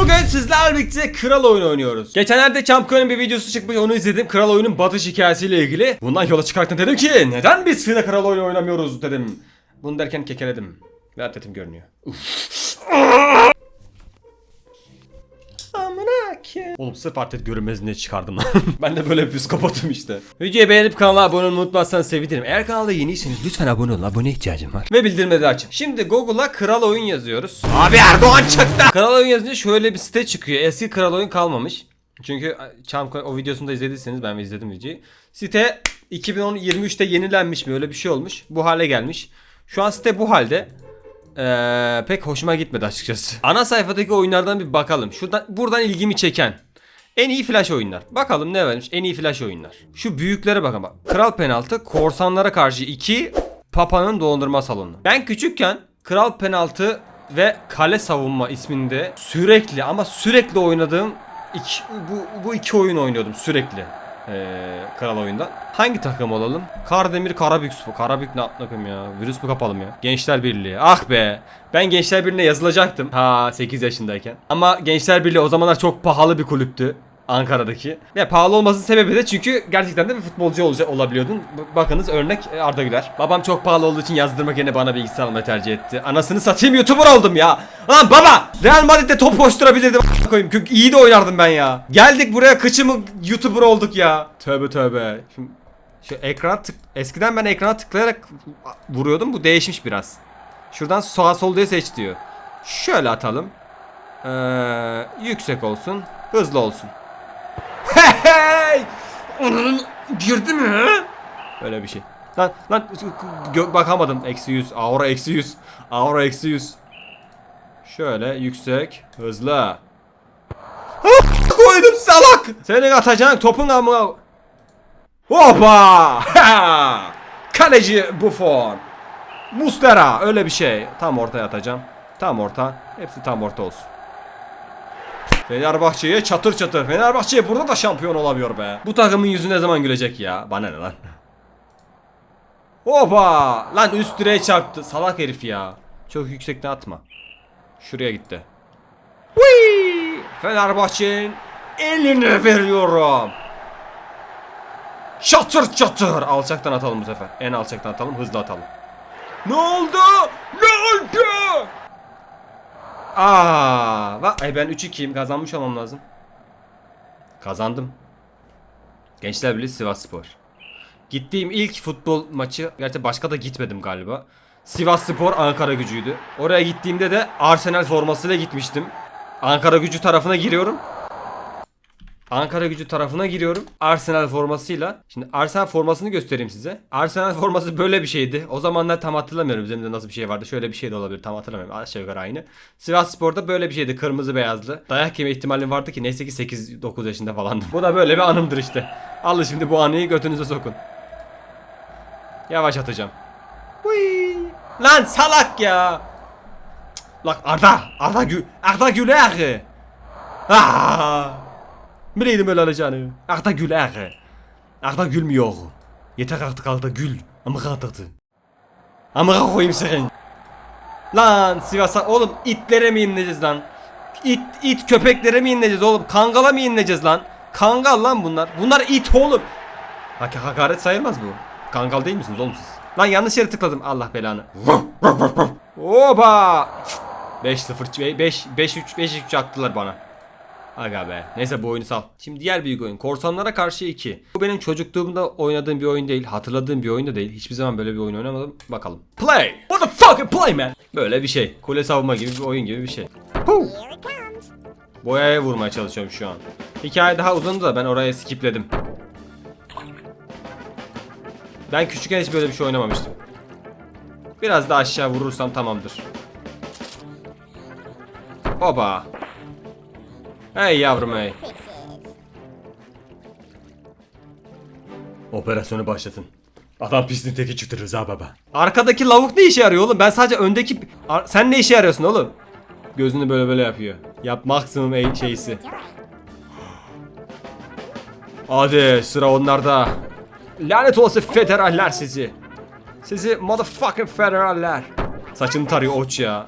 Bugün sizlerle birlikte kral oyunu oynuyoruz. Geçenlerde Champion'un bir videosu çıkmış onu izledim. Kral oyunun batış hikayesiyle ilgili. Bundan yola çıkarken dedim ki neden biz yine kral oyunu oynamıyoruz dedim. Bunu derken kekeledim. Ve atletim görünüyor. Ki. Oğlum sırf atlet görünmez diye çıkardım lan. ben de böyle bir psikopatım işte. Videoyu beğenip kanala abone olmayı unutmazsanız sevinirim. Eğer kanalda yeniyseniz lütfen abone olun. Abone ihtiyacım var. Ve bildirimleri açın. Şimdi Google'a kral oyun yazıyoruz. Abi Erdoğan çıktı. Kral oyun yazınca şöyle bir site çıkıyor. Eski kral oyun kalmamış. Çünkü Çam o videosunu da izlediyseniz ben izledim videoyu. Site 2023'te yenilenmiş mi öyle bir şey olmuş. Bu hale gelmiş. Şu an site bu halde. Ee, pek hoşuma gitmedi açıkçası. Ana sayfadaki oyunlardan bir bakalım. Şuradan buradan ilgimi çeken en iyi flash oyunlar. Bakalım ne vermiş en iyi flash oyunlar. Şu büyüklere bakın bak. Kral penaltı, korsanlara karşı 2, Papa'nın dondurma salonu. Ben küçükken Kral penaltı ve kale savunma isminde sürekli ama sürekli oynadığım iki, bu, bu iki oyun oynuyordum sürekli. Ee, kral oyunda. Hangi takım olalım? Kardemir Karabük bu. Karabük ne yaptım ya? Virüs mü kapalım ya? Gençler Birliği. Ah be. Ben Gençler Birliği'ne yazılacaktım. Ha 8 yaşındayken. Ama Gençler Birliği o zamanlar çok pahalı bir kulüptü. Ankara'daki. Ve pahalı olmasının sebebi de çünkü gerçekten de bir futbolcu olacak olabiliyordun. Bakınız örnek e, Arda Güler. Babam çok pahalı olduğu için yazdırmak yerine bana bilgisayar almayı tercih etti. Anasını satayım YouTuber oldum ya. Lan baba! Real Madrid'de top koşturabilirdim. koyayım. İyi de oynardım ben ya. Geldik buraya kıçımı YouTuber olduk ya. Tövbe tövbe. Şimdi şu ekrana tık eskiden ben ekrana tıklayarak vuruyordum. Bu değişmiş biraz. Şuradan sağa sol diye seç diyor. Şöyle atalım. Ee, yüksek olsun. Hızlı olsun. Onun girdi mi? Öyle bir şey. Lan lan bakamadım. Eksi 100. Aura eksi 100. Aura eksi 100. Şöyle yüksek. Hızlı. Ah, Koydum salak. Senin atacağın topun ama. Hoppa! Kaleci Buffon. Mustera öyle bir şey. Tam ortaya atacağım. Tam orta. Hepsi tam orta olsun. Fenerbahçe'ye çatır çatır. Fenerbahçe burada da şampiyon olamıyor be. Bu takımın yüzü ne zaman gülecek ya? Bana ne lan? Hopa! Lan üst direğe çarptı. Salak herif ya. Çok yüksekten atma. Şuraya gitti. Whee! Fenerbahçe'nin eline veriyorum. Çatır çatır. Alçaktan atalım bu sefer. En alçaktan atalım. Hızlı atalım. Ne oldu? Ne oldu? Aa, bak ay ben 3-2'yim kazanmış olmam lazım. Kazandım. Gençler Birliği Sivas Spor. Gittiğim ilk futbol maçı, gerçi başka da gitmedim galiba. Sivas Spor Ankara gücüydü. Oraya gittiğimde de Arsenal formasıyla gitmiştim. Ankara gücü tarafına giriyorum. Ankara gücü tarafına giriyorum. Arsenal formasıyla. Şimdi Arsenal formasını göstereyim size. Arsenal forması böyle bir şeydi. O zamanlar tam hatırlamıyorum üzerimde nasıl bir şey vardı. Şöyle bir şey de olabilir tam hatırlamıyorum. Aşağı yukarı aynı. Sivas Spor'da böyle bir şeydi. Kırmızı beyazlı. Dayak yeme ihtimalim vardı ki neyse ki 8-9 yaşında falandım. Bu da böyle bir anımdır işte. Alın şimdi bu anıyı götünüze sokun. Yavaş atacağım. Hui. Lan salak ya. Cık, Lan Arda. Arda Gül. Arda Güler. Ah. Bileydim öyle alacağını. Arda Güler. Arda gülmüyor. Yeter artık Arda gül. Amık atırdı. Amıka koyayım senin. Lan Sivas'a oğlum itlere mi inleyeceğiz lan? İt, it köpeklere mi inleyeceğiz oğlum? Kangala mı inleyeceğiz lan? Kangal lan bunlar. Bunlar it oğlum. Hak hakaret sayılmaz bu. Kangal değil misiniz oğlum siz? Lan yanlış yere tıkladım. Allah belanı. Oba! 5-0 5 5 3 5 3 attılar bana. Aga be. Neyse bu oyunu sal. Şimdi diğer büyük oyun. Korsanlara karşı 2. Bu benim çocukluğumda oynadığım bir oyun değil. Hatırladığım bir oyun da değil. Hiçbir zaman böyle bir oyun oynamadım. Bakalım. Play. What the fuck play man? Böyle bir şey. Kule savunma gibi bir oyun gibi bir şey. Boyaya vurmaya çalışıyorum şu an. Hikaye daha uzundu da ben oraya skipledim. Ben küçükken hiç böyle bir şey oynamamıştım. Biraz da aşağı vurursam tamamdır. Oba. Hey yavrum hey. Operasyonu başlatın. Adam pisliğin teki çıktı Rıza baba. Arkadaki lavuk ne işe yarıyor oğlum? Ben sadece öndeki... Ar- Sen ne işe yarıyorsun oğlum? Gözünü böyle böyle yapıyor. Yap maksimum en şeysi. Hadi sıra onlarda. Lanet olası federaller sizi. Sizi motherfucking federaller. Saçını tarıyor oç ya.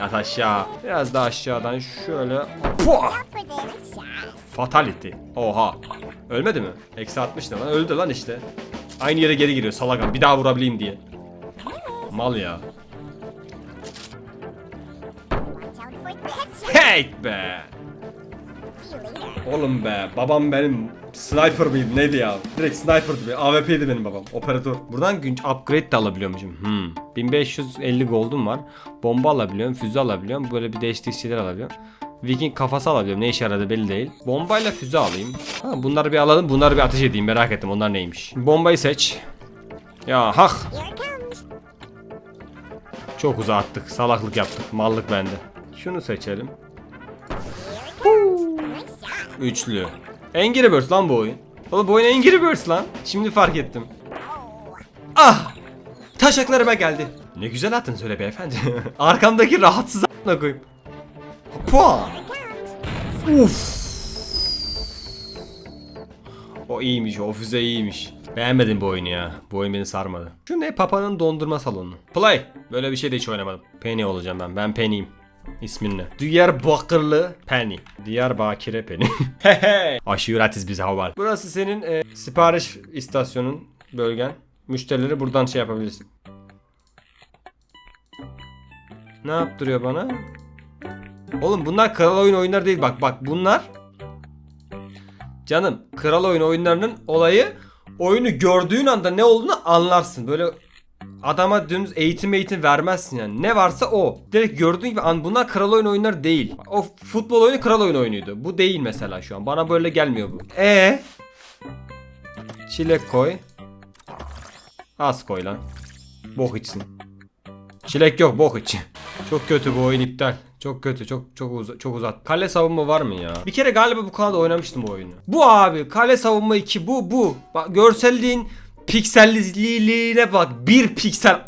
Yat aşağı. Biraz daha aşağıdan şöyle. Puah! Fatality. Oha. Ölmedi mi? Eksi 60 ne lan? Öldü lan işte. Aynı yere geri giriyor salakam. Bir daha vurabileyim diye. Mal ya. Hey be. Oğlum be. Babam benim sniper mıydı neydi ya? Direkt sniper'dı be. AWP'ydi benim babam. Operatör. Buradan günç upgrade de alabiliyormuşum. Hmm. 1550 gold'um var. Bomba alabiliyorum. Füze alabiliyorum. Böyle bir değişik şeyler alabiliyorum. Viking kafası alabiliyorum. Ne işe yaradı belli değil. Bombayla füze alayım. Ha, bunları bir alalım. Bunları bir ateş edeyim. Merak ettim onlar neymiş. Bombayı seç. Ya hak. Çok uzağa attık. Salaklık yaptık. Mallık bende. Şunu seçelim. Üçlü. Angry Birds lan bu oyun. Oğlum bu oyun Angry Birds lan. Şimdi fark ettim. Ah! Taşaklarıma geldi. Ne güzel attın söyle beyefendi. Arkamdaki rahatsız a**ına koyayım. Puan. Uf. O iyiymiş, o füze iyiymiş. Beğenmedim bu oyunu ya. Bu oyun beni sarmadı. Şu ne Papa'nın dondurma salonu. Play. Böyle bir şey de hiç oynamadım. Penny olacağım ben. Ben Penny'yim. İsmin ne? Diyarbakırlı Penny. Diyarbakır'e Penny. Hehe. Aşiretiz bize haval. Burası senin e, sipariş istasyonun, bölgen. Müşterileri buradan şey yapabilirsin. Ne yaptırıyor bana? Oğlum bunlar kral oyun oyunları değil bak bak bunlar Canım kral oyun oyunlarının olayı oyunu gördüğün anda ne olduğunu anlarsın. Böyle adama dümdüz eğitim eğitim vermezsin yani. Ne varsa o. Direkt gördüğün gibi an bunlar kral oyun oyunları değil. O futbol oyunu kral oyun oyunuydu. Bu değil mesela şu an. Bana böyle gelmiyor bu. E Çilek koy. Az koy lan. Bok içsin. Çilek yok bok iç. Çok kötü bu oyun iptal. Çok kötü çok çok uz çok uzat. Kale savunma var mı ya? Bir kere galiba bu kanalda oynamıştım bu oyunu. Bu abi kale savunma 2 bu bu. Bak görselliğin pikselliliğine bak. Bir piksel.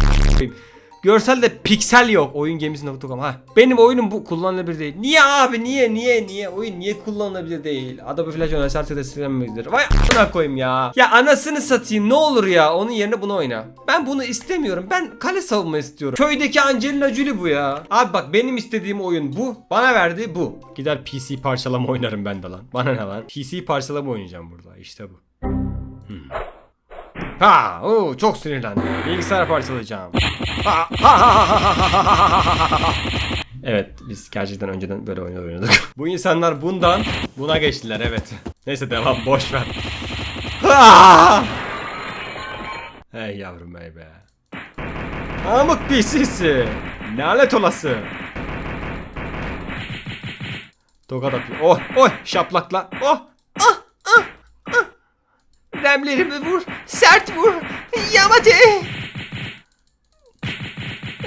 Görselde piksel yok. Oyun gemisi.com ha. Benim oyunum bu kullanılabilir değil. Niye abi niye niye niye oyun niye kullanılabilir değil? Adobe Flash oynarsa desteklenmektedir. Vay a**ına koyayım ya. Ya anasını satayım ne olur ya. Onun yerine bunu oyna. Ben bunu istemiyorum. Ben kale savunma istiyorum. Köydeki Angelina Jolie bu ya. Abi bak benim istediğim oyun bu. Bana verdi bu. Gider PC parçalama oynarım ben de lan. Bana ne lan? PC parçalama oynayacağım burada. İşte bu. Ha, oo, çok sinirlendim. Bilgisayar parçalayacağım. Ha, ha, ha, ha, ha, ha, ha. Evet biz gerçekten önceden böyle oyunlar oynuyorduk. Bu insanlar bundan buna geçtiler evet. Neyse devam boş ver. Ha! hey yavrum hey be. Amık pisisi. Lanet olası. Tokat atıyor. Oh oh şaplakla. Oh Remlerimi vur, sert vur. Yamate.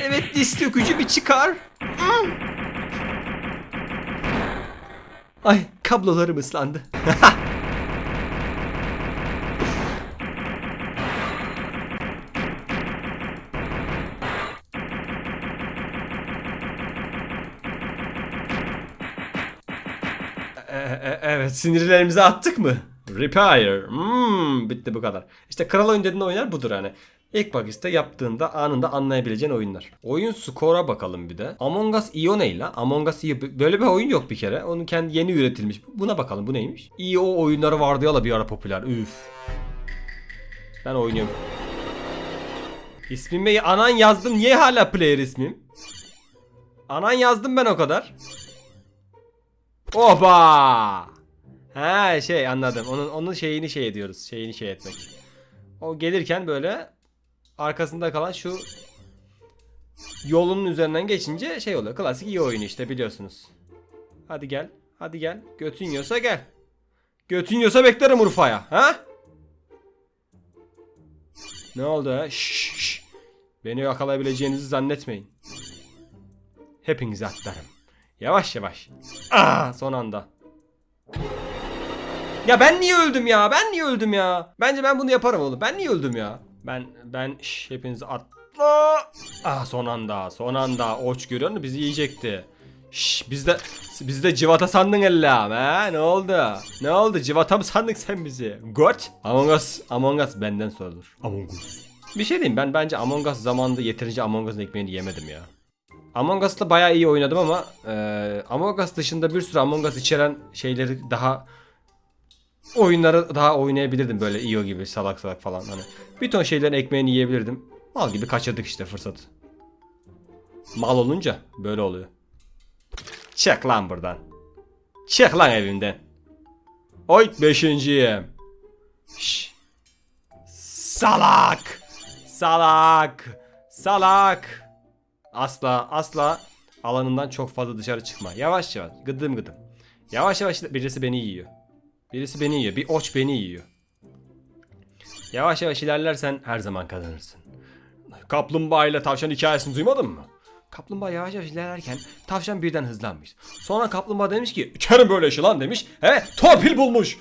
Evet, diz dökücü bir çıkar. Ay, kablolarım ıslandı. E- e- evet sinirlerimizi attık mı? Repair. Hmm, bitti bu kadar. İşte kral oyun dediğin oyunlar budur hani. İlk bakışta yaptığında anında anlayabileceğin oyunlar. Oyun skora bakalım bir de. Among Us IO ne la? Among Us IO böyle bir oyun yok bir kere. Onun kendi yeni üretilmiş. Buna bakalım bu neymiş? IO oyunları vardı ya bir ara popüler. Üf. Ben oynuyorum. İsmimi anan yazdım. Niye hala player ismim? Anan yazdım ben o kadar. Oba! Ha şey anladım. Onun onun şeyini şey ediyoruz. Şeyini şey etmek. O gelirken böyle arkasında kalan şu yolunun üzerinden geçince şey oluyor. Klasik iyi oyunu işte biliyorsunuz. Hadi gel. Hadi gel. Götün yiyorsa gel. Götün yiyorsa beklerim Urfa'ya. Ha? Ne oldu? Şşş, şşş. Beni yakalayabileceğinizi zannetmeyin. Hepinizi atlarım. Yavaş yavaş. Aa, son anda. Ya ben niye öldüm ya? Ben niye öldüm ya? Bence ben bunu yaparım oğlum. Ben niye öldüm ya? Ben ben şş, hepinizi atla. Ah son anda. Son anda. Oç görüyor musun? Bizi yiyecekti. Şş, bizde bizde civata sandın ella ha? Ne oldu? Ne oldu? Civata mı sandın sen bizi? Got? Among Us, Among Us benden sorulur. Among Us. Bir şey diyeyim ben bence Among Us zamanında yeterince Among Us'ın ekmeğini yemedim ya. Among Us'ta bayağı iyi oynadım ama e, Among Us dışında bir sürü Among Us içeren şeyleri daha oyunları daha oynayabilirdim böyle IO gibi salak salak falan hani. Bir ton şeylerin ekmeğini yiyebilirdim. Mal gibi kaçırdık işte fırsatı. Mal olunca böyle oluyor. Çık lan buradan. Çık lan evimden. Oy beşinciyim. Şş. Salak. Salak. Salak. Asla asla alanından çok fazla dışarı çıkma. Yavaş yavaş gıdım gıdım. Yavaş yavaş birisi beni yiyor. Birisi beni yiyor. Bir oç beni yiyor. Yavaş yavaş ilerlersen her zaman kazanırsın. Kaplumbağa ile tavşan hikayesini duymadın mı? Kaplumbağa yavaş yavaş ilerlerken tavşan birden hızlanmış. Sonra kaplumbağa demiş ki içerim böyle işi lan demiş. He torpil bulmuş.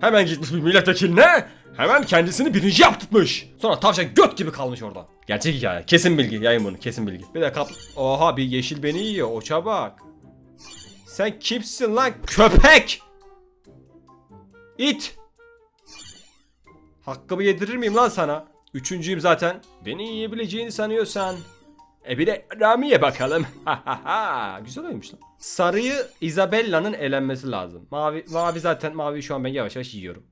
Hemen gitmiş bir milletvekiline. Hemen kendisini birinci yaptırmış. Sonra tavşan göt gibi kalmış orada. Gerçek hikaye. Kesin bilgi. Yayın bunu. Kesin bilgi. Bir de kapl... Oha bir yeşil beni yiyor. Oça bak. Sen kimsin lan köpek? İt. Hakkımı yedirir miyim lan sana? Üçüncüyüm zaten. Beni yiyebileceğini sanıyorsan. E bir de Rami'ye bakalım. Güzel oymuş lan. Sarıyı Isabella'nın elenmesi lazım. Mavi, mavi zaten mavi şu an ben yavaş yavaş yiyorum.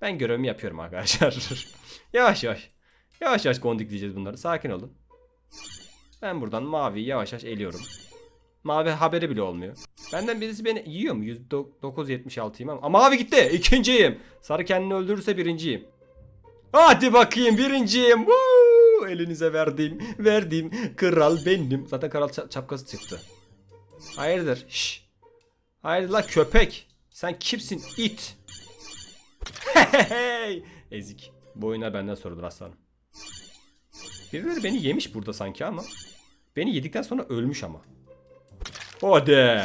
Ben görevimi yapıyorum arkadaşlar. yavaş yavaş. Yavaş yavaş kondikleyeceğiz bunları. Sakin olun. Ben buradan maviyi yavaş yavaş eliyorum. Mavi haberi bile olmuyor. Benden birisi beni yiyor mu? 109.76'yım ama. Aa, mavi gitti. İkinciyim. Sarı kendini öldürürse birinciyim. Hadi bakayım birinciyim. Woo! Elinize verdiğim, verdiğim kral benim. Zaten kral ça- çapkası çıktı. Hayırdır? Şş. Hayırdır la köpek. Sen kimsin? İt. Hey! Ezik. Bu oyunlar benden sorulur aslanım. Birileri beni yemiş burada sanki ama. Beni yedikten sonra ölmüş ama. Hadi.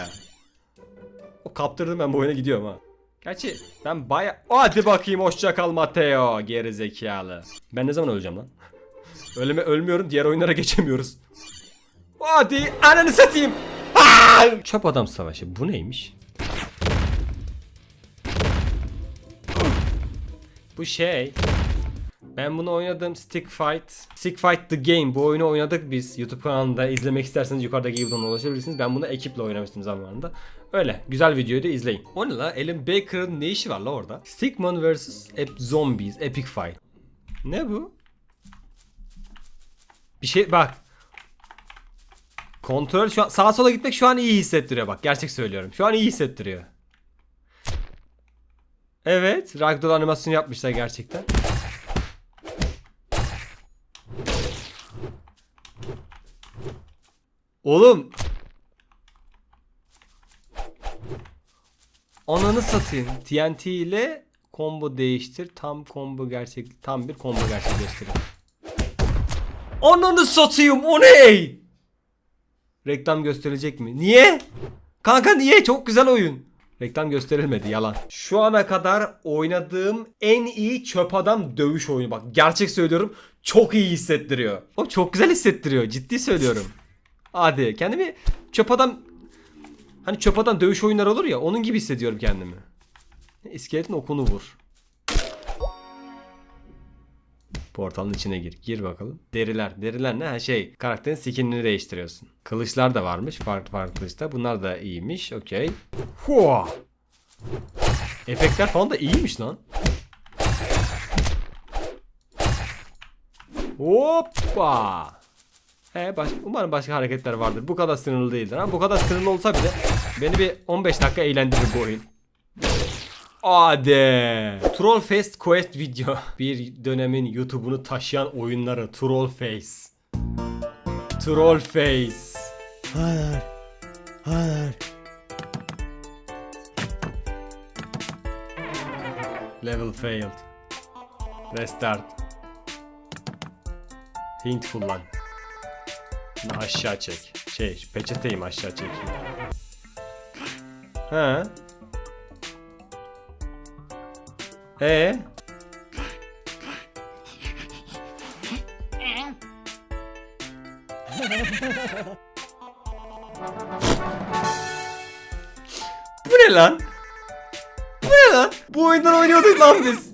O kaptırdım ben bu oyuna gidiyorum ha. Gerçi ben baya... Hadi bakayım hoşça kal Mateo. Geri zekalı. Ben ne zaman öleceğim lan? Öleme ölmüyorum diğer oyunlara geçemiyoruz. Hadi ananı satayım. Aa! Çöp adam savaşı bu neymiş? Bu şey ben bunu oynadım Stick Fight. Stick Fight the Game. Bu oyunu oynadık biz. YouTube kanalında izlemek isterseniz yukarıdaki butonuna ulaşabilirsiniz. Ben bunu ekiple oynamıştım zamanında. Öyle. Güzel videoyu da izleyin. O ne la? Alan Baker'ın ne işi var la orada? Stickman vs. Ep Zombies. Epic Fight. Ne bu? Bir şey bak. Kontrol şu an sağa sola gitmek şu an iyi hissettiriyor bak. Gerçek söylüyorum. Şu an iyi hissettiriyor. Evet, ragdoll animasyonu yapmışlar gerçekten. Oğlum. Ananı satayım. TNT ile combo değiştir. Tam combo gerçek tam bir combo gerçekleştirin. Ananı satayım. O ne? Reklam gösterilecek mi? Niye? Kanka niye? Çok güzel oyun. Reklam gösterilmedi yalan. Şu ana kadar oynadığım en iyi çöp adam dövüş oyunu bak. Gerçek söylüyorum. Çok iyi hissettiriyor. O çok güzel hissettiriyor. Ciddi söylüyorum. Hadi kendimi çöp adam hani çöp adam dövüş oyunları olur ya onun gibi hissediyorum kendimi. İskeletin okunu vur. Portalın içine gir. Gir bakalım. Deriler. Deriler ne? Şey karakterin skinini değiştiriyorsun. Kılıçlar da varmış. Farklı farklı kılıçlar. Bunlar da iyiymiş. Okey. Hua. Efektler falan da iyiymiş lan. Hoppa. He baş, umarım başka hareketler vardır. Bu kadar sınırlı değildir. Ama bu kadar sınırlı olsa bile beni bir 15 dakika eğlendirir bu oyun. Hadi. Trollfest Quest video. Bir dönemin YouTube'unu taşıyan oyunları Trollface. Trollface. Hayır. Hayır. Level failed. Restart. Hint kullan. Bunu aşağı çek. Şey, peçeteyim aşağı çekeyim. He. Ee? Bu ne lan? Bu ne lan? Bu oyundan oynuyorduk lan biz.